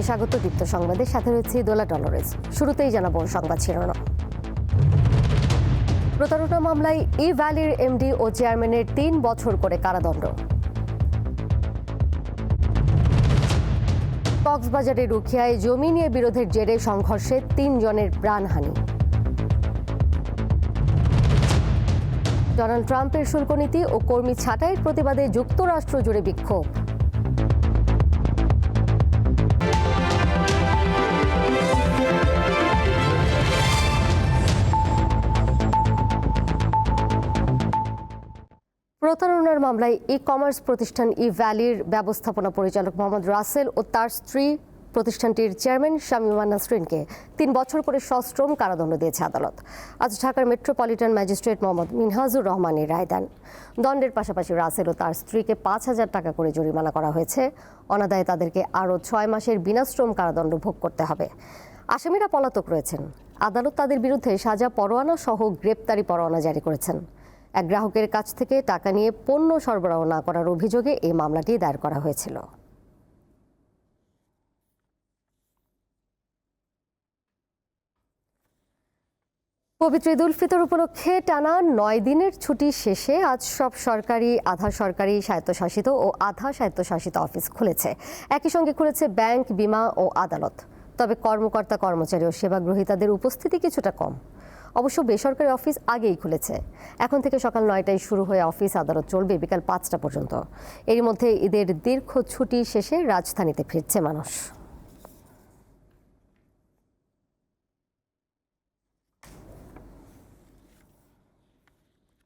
সবাইকে স্বাগত দীপ্ত সংবাদের সাথে রয়েছে দোলা ডলরেস শুরুতেই জানাব সংবাদ শিরোনাম। প্রতারণা মামলায় ই ভ্যালির এমডি ও চেয়ারম্যানের তিন বছর করে কারাদণ্ড। কক্সবাজারের রুখিয়ায় জমি নিয়ে বিরোধের জেরে সংঘর্ষে তিনজনের প্রাণহানি। ডোনাল্ড ট্রাম্পের শুল্ক নীতি ও কর্মী ছাঁটাইয়ের প্রতিবাদে যুক্তরাষ্ট্র জুড়ে বিক্ষোভ। প্রতারণার মামলায় ই কমার্স প্রতিষ্ঠান ই ভ্যালির ব্যবস্থাপনা পরিচালক মোহাম্মদ রাসেল ও তার স্ত্রী প্রতিষ্ঠানটির চেয়ারম্যান শামিমা নাসরিনকে তিন বছর করে সশ্রম কারাদণ্ড দিয়েছে আদালত। আজ ঢাকার মেট্রোপলিটন ম্যাজিস্ট্রেট মোহাম্মদ মিনহাজুর রহমানের রায় দেন। দণ্ডের পাশাপাশি রাসেল ও তার স্ত্রীকে পাঁচ হাজার টাকা করে জরিমানা করা হয়েছে। অনাদায়ে তাদেরকে আরও ছয় মাসের বিনাশ্রম কারাদণ্ড ভোগ করতে হবে। আসামিরা পলাতক রয়েছেন। আদালত তাদের বিরুদ্ধে সাজা পরোয়ানা সহ গ্রেপ্তারি পরোয়ানা জারি করেছেন। এক গ্রাহকের কাছ থেকে টাকা নিয়ে পণ্য সরবরাহ না করার অভিযোগে এই মামলাটি দায়ের করা হয়েছিল। পবিত্র ঈদ উল ফিতর উপলক্ষে টানা নয় দিনের ছুটি শেষে আজ সব সরকারি, আধা সরকারি স্বায়ত্তশাসিত ও আধা স্বায়ত্তশাসিত অফিস খুলেছে। একই সঙ্গে খুলেছে ব্যাংক, বিমা ও আদালত। তবে কর্মকর্তা, কর্মচারী ও সেবাগ্রহীতাদের উপস্থিতি কিছুটা কম। অবশ্য বেসরকারি অফিস আগেই খুলেছে। এখন থেকে সকাল নয়টায় শুরু হয়ে অফিস আদালত চলবে বিকাল পাঁচটা পর্যন্ত। এর মধ্যে ঈদের দীর্ঘ ছুটি শেষে রাজধানীতে ফিরছে মানুষ।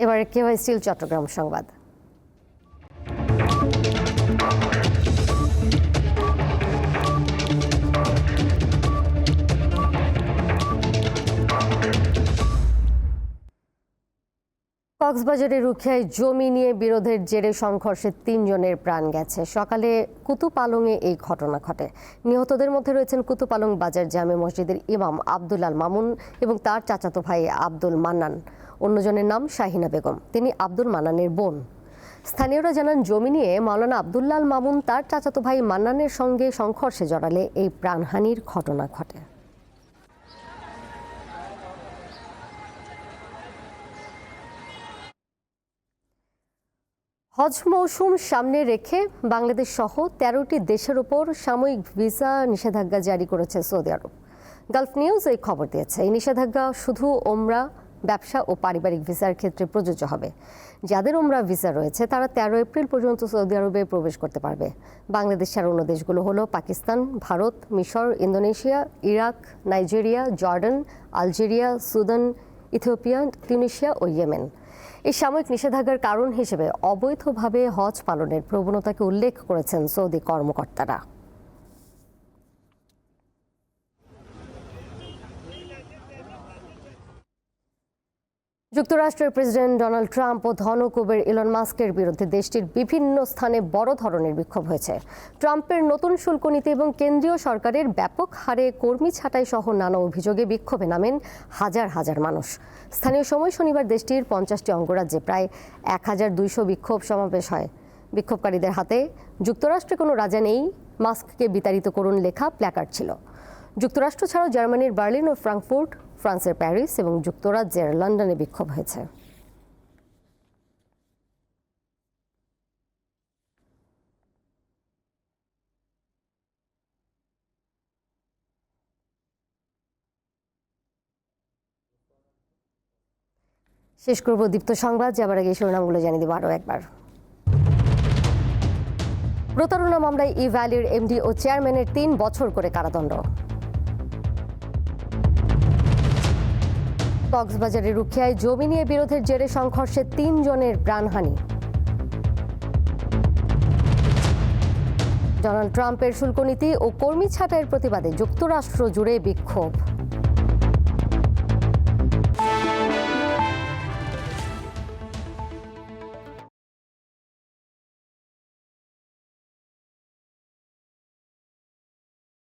এবারে কেওয়াই স্টিল, চট্টগ্রাম সংবাদ। কক্সবাজারের রুখিয়ায় জমি নিয়ে বিরোধের জেরে সংঘর্ষে তিনজনের প্রাণ গেছে। সকালে কুতুপালংয়ে এই ঘটনা ঘটে। নিহতদের মধ্যে রয়েছেন কুতুপালং বাজার জামে মসজিদের ইমাম আব্দুল আল মামুন এবং তার চাচাতো ভাই আব্দুল মান্নান। অন্যজনের নাম শাহিনা বেগম। তিনি আব্দুল মান্নানের বোন। স্থানীয়রা জানান, জমি নিয়ে মাওলানা আবদুল্লাল মামুন তার চাচাতো ভাই মান্নানের সঙ্গে সংঘর্ষে জড়ালে এই প্রাণহানির ঘটনা ঘটে। হজ মৌসুম সামনে রেখে বাংলাদেশ সহ তেরোটি দেশের ওপর সাময়িক ভিসা নিষেধাজ্ঞা জারি করেছে সৌদি আরব। গালফ নিউজ এই খবর দিয়েছে। এই নিষেধাজ্ঞা শুধু ওমরা, ব্যবসা ও পারিবারিক ভিসার ক্ষেত্রে প্রযোজ্য হবে। যাদের ওমরা ভিসা রয়েছে, তারা তেরো এপ্রিল পর্যন্ত সৌদি আরবে প্রবেশ করতে পারবে। বাংলাদেশ ছাড়া অন্য দেশগুলো হলো পাকিস্তান, ভারত, মিশর, Indonesia, Iraq, Nigeria, Jordan, Algeria, Sudan, Ethiopia, Tunisia ও ইয়েমেন। এই সাময়িক নিষেধাজ্ঞার কারণ হিসেবে অবৈধভাবে হজ পালনের প্রবণতাকে উল্লেখ করেছেন সৌদি কর্মকর্তারা। যুক্তরাষ্ট্রের প্রেসিডেন্ট ডোনাল্ড ট্রাম্প ও ধনকুবের ইলন মাস্কের বিরুদ্ধে দেশটির বিভিন্ন স্থানে বড় ধরনের বিক্ষোভ হয়েছে। ট্রাম্পের নতুন শুল্ক নীতি এবং কেন্দ্রীয় সরকারের ব্যাপক হারে কর্মী ছাঁটাই সহ নানা অভিযোগে বিক্ষোভে নামেন হাজার হাজার মানুষ। স্থানীয় সময় শনিবার দেশটির পঞ্চাশটি অঙ্গরাজ্যে প্রায় এক হাজার দুইশো বিক্ষোভ সমাবেশ হয়। বিক্ষোভকারীদের হাতে যুক্তরাষ্ট্রে কোনো রাজা নেই, মাস্ককে বিতাড়িত করুন লেখা প্ল্যাকার্ড ছিল। যুক্তরাষ্ট্র ছাড়াও জার্মানির বার্লিন ও ফ্রাঙ্কফুর্ট ফ্রান্সের প্যারিস এবং যুক্তরাজ্যের লন্ডনে বিক্ষোভ হয়েছে। শেষ করব দীপ্ত সংবাদ যাবার আগে শিরোনামগুলো জানিয়ে দেবো আরও একবার। প্রতারণা মামলায় ই ভ্যালির এমডি ও চেয়ারম্যানের তিন বছর করে কারাদণ্ড। কক্সবাজারের রুখিয়ায় জমি নিয়ে বিরোধের জেরে সংঘর্ষে তিনজনের প্রাণহানি। ডোনাল্ড ট্রাম্পের শুল্ক নীতি ও কর্মী ছাঁটাইয়ের প্রতিবাদে যুক্তরাষ্ট্র জুড়ে বিক্ষোভ।